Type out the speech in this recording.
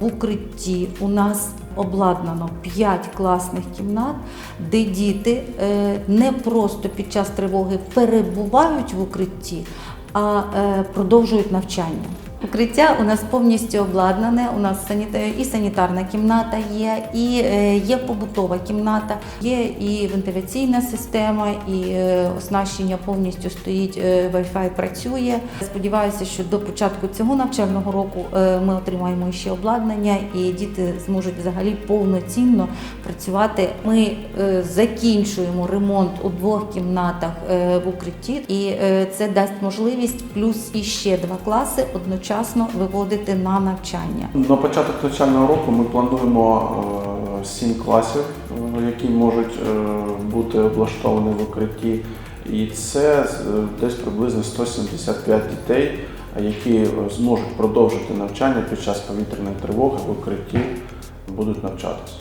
В укритті у нас обладнано 5 класних кімнат, де діти е, не просто під час тривоги перебувають в укритті, а е, продовжують навчання. Укриття у нас повністю обладнане. У нас і санітарна кімната є, і е, є побутова кімната, є і вентиляційна система, і е, оснащення повністю стоїть. е, Wi-Fi працює. Сподіваюся, що до початку цього навчального року ми отримаємо ще обладнання, і діти зможуть взагалі повноцінно працювати. Ми закінчуємо ремонт у двох кімнатах в укритті, і це дасть можливість плюс іще два класи одночасно виводити на навчання. На початок навчального року ми плануємо е, сім класів, е, які можуть е, бути облаштовані в укритті. І це десь приблизно 175 дітей, які зможуть продовжити навчання під час повітряної тривоги в укритті, будуть навчатися.